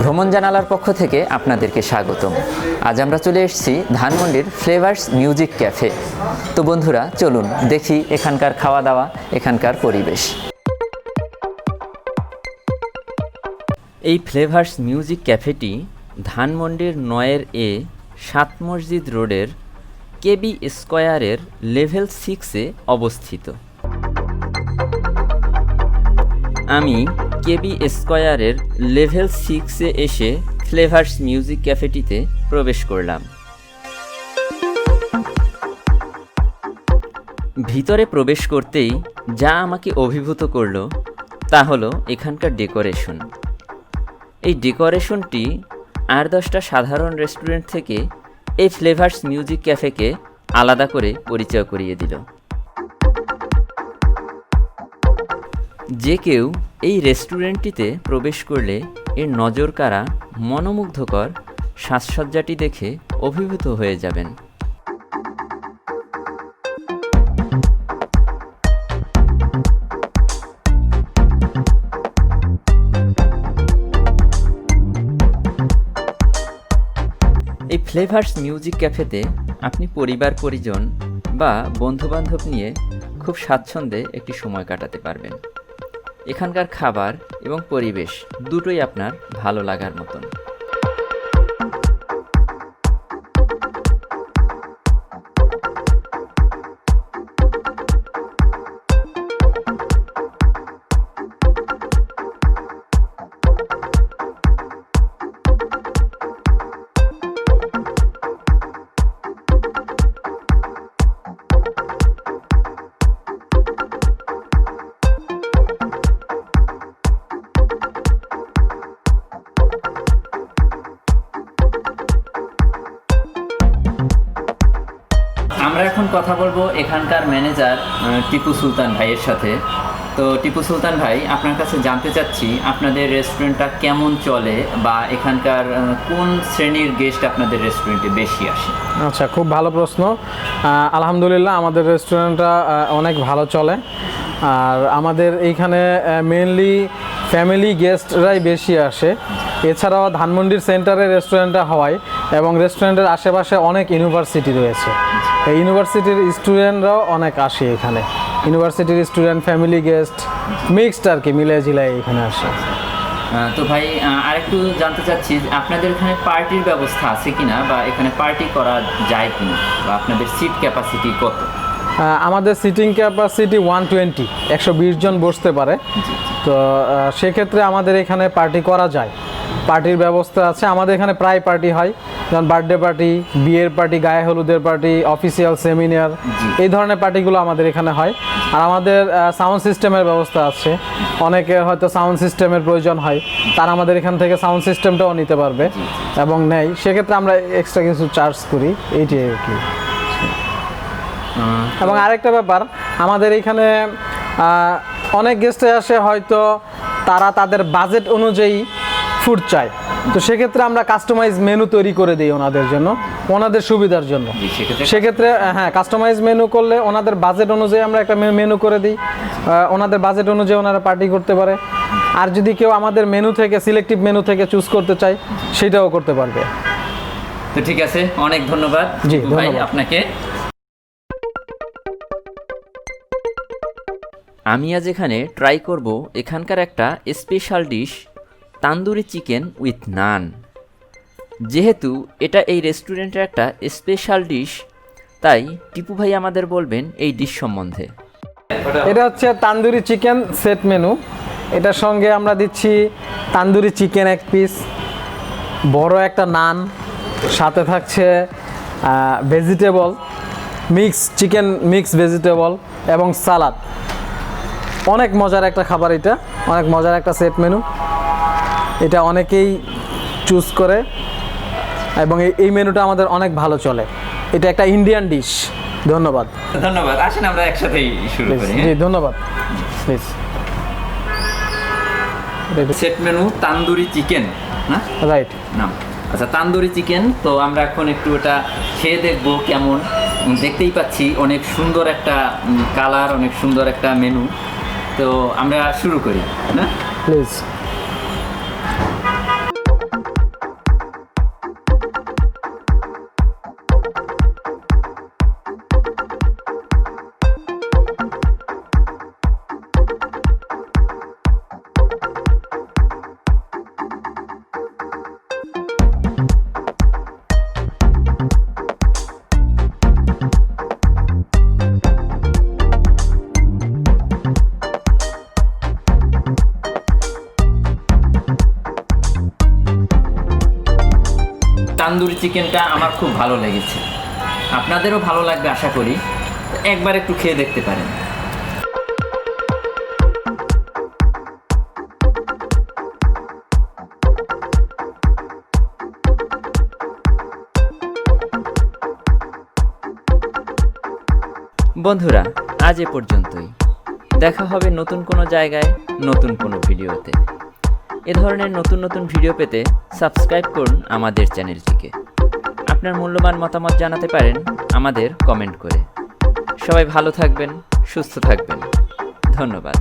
ভ্রমণ জানালার পক্ষ থেকে আপনাদেরকে স্বাগতম। আজ আমরা চলে এসেছি ধানমন্ডির ফ্লেভার্স মিউজিক ক্যাফে। তো বন্ধুরা, চলুন দেখি এখানকার খাওয়া দাওয়া এখানকার পরিবেশ। এই ফ্লেভার্স মিউজিক ক্যাফেটি ধানমন্ডির নয়ের এ সাত মসজিদ রোডের কেবি স্কয়ারের লেভেল সিক্সে অবস্থিত। আমি কেবি স্কয়ারের লেভেল সিক্সে এসে ফ্লেভার্স মিউজিক ক্যাফেটিতে প্রবেশ করলাম। ভিতরে প্রবেশ করতেই যা আমাকে অভিভূত করল তা হলো এখানকার ডেকোরেশন। এই ডেকোরেশনটি আর দশটা সাধারণ রেস্টুরেন্ট থেকে এই ফ্লেভার্স মিউজিক ক্যাফেকে আলাদা করে পরিচয় করিয়ে দিল। যে কেউ এই রেস্টুরেন্টটিতে প্রবেশ করলে এর নজর কাড়া মনোমুগ্ধকর সাজসজ্জাটি দেখে অভিভূত হয়ে যাবেন। এই ফ্লেভার্স মিউজিক ক্যাফেতে আপনি পরিবার, পরিজন বা বন্ধুবান্ধব নিয়ে খুব স্বাচ্ছন্দ্যে একটি সময় কাটাতে পারবেন। এখানকার খাবার এবং পরিবেশ দুটোই আপনার ভালো লাগার মতন। আমরা এখন কথা বলব এখানকার ম্যানেজার টিপু সুলতান ভাইয়ের সাথে। তো টিপু সুলতান ভাই, আপনার কাছে জানতে চাচ্ছি, আপনাদের রেস্টুরেন্টটা কেমন চলে বা এখানকার কোন শ্রেণির গেস্ট আপনাদের রেস্টুরেন্টে বেশি আসে? আচ্ছা খুব ভালো প্রশ্ন। আলহামদুলিল্লাহ, আমাদের রেস্টুরেন্টটা অনেক ভালো চলে। আর আমাদের এইখানে মেনলি ফ্যামিলি গেস্টরাই বেশি আসে। এছাড়াও ধানমন্ডির সেন্টারে রেস্টুরেন্টটা হওয়ায় এবং রেস্টুরেন্টের আশেপাশে অনেক ইউনিভার্সিটি রয়েছে। ইউনিভার্সিটির স্টুডেন্টরাও অনেক আসে এখানে। ইউনিভার্সিটির স্টুডেন্ট ফ্যামিলি গেস্ট মিক্সড আর কি মিলে ঝিলাই এখানে আসে। তো ভাই আরেকটু জানতে চাচ্ছি আপনাদের এখানে পার্টির ব্যবস্থা আছে কিনা বা এখানে পার্টি করা যায় কিনা? বা আপনাদের সিট ক্যাপাসিটি কত? আমাদের সিটিং ক্যাপাসিটি ওয়ান টোয়েন্টি একশো বিশ জন বসতে পারে। তো সেক্ষেত্রে আমাদের এখানে পার্টি করা যায়। পার্টির ব্যবস্থা আছে আমাদের এখানে প্রায় পার্টি হয়। যেমন বার্থডে পার্টি বিয়ের পার্টি গায়ে হলুদের পার্টি অফিসিয়াল সেমিনার এই ধরনের পার্টিগুলো আমাদের এখানে হয়। আর আমাদের সাউন্ড সিস্টেমের ব্যবস্থা আছে। অনেকে হয়তো সাউন্ড সিস্টেমের প্রয়োজন হয়। তারা আমাদের এখান থেকে সাউন্ড সিস্টেমটাও নিতে পারবে এবং নেয়। সেক্ষেত্রে আমরা এক্সট্রা কিছু চার্জ করি। এইটাই আর কি। এবং আরেকটা ব্যাপার আমাদের এখানে অনেক গেস্টে আসে হয়তো তারা তাদের বাজেট অনুযায়ী ফুড চায়। তো সেক্ষেত্রে আমরা কাস্টমাইজ মেনু তৈরি করে দিই ওনাদের জন্য ওনাদের সুবিধার জন্য। সেক্ষেত্রে হ্যাঁ কাস্টমাইজ মেনু করলে ওনাদের বাজেট অনুযায়ী আমরা একটা মেনু করে দিই। ওনাদের বাজেট অনুযায়ী ওনারা পার্টি করতে পারে। আর যদি কেউ আমাদের মেনু থেকে সিলেক্টিভ মেনু থেকে চুজ করতে চায় সেটাও করতে পারবে। তো ঠিক আছে অনেক ধন্যবাদ। জি, ভাই আপনাকে। আমি আজ এখানে ট্রাই করব এখানকার একটা special dish tandoori chicken with naan. যেহেতু এটা এই রেস্টুরেন্টের একটা স্পেশাল ডিশ তাই টিপু ভাই আমাদের বলবেন এই ডিশ সম্বন্ধে। এটা হচ্ছে তান্দুরি চিকেন সেট মেনু। এটার সঙ্গে আমরা দিচ্ছি তান্দুরি চিকেন এক পিস বড় একটা নান, সাথে থাকছে vegetable mix chicken mix vegetable এবং সালাদ অনেক মজার একটা খাবার এটা, অনেক মজার একটা সেট মেনু। এটা অনেকেই চুজ করে এবং এই- মেনুটা আমাদের অনেক ভালো চলে। এটা একটা ইন্ডিয়ান ডিশ ধন্যবাদ। ধন্যবাদ। আসেন আমরা একসাথেই শুরু করি। জি ধন্যবাদ। Please set menu tandoori chicken না? রাইট না। আচ্ছা তান্দুরি চিকেন তো আমরা এখন একটু ওটা খেয়ে দেখব কেমন। দেখতেই পাচ্ছি অনেক সুন্দর একটা কালার অনেক সুন্দর একটা মেনু তো আমরা শুরু করি না? প্লিজ চিকেনটা আমার খুব ভালো লেগেছে। আপনাদেরও ভালো লাগবে আশা করি। একবার একটু খেয়ে দেখতে পারেন। বন্ধুরা, আজ এ পর্যন্তই। দেখা হবে নতুন কোনো জায়গায়, নতুন কোনো ভিডিওতে। এ ধরনের নতুন নতুন ভিডিও পেতে সাবস্ক্রাইব করুন আমাদের চ্যানেলটিকে। আপনার মূল্যবান মতামত জানাতে পারেন আমাদের কমেন্ট করে। সবাই ভালো থাকবেন, সুস্থ থাকবেন। ধন্যবাদ।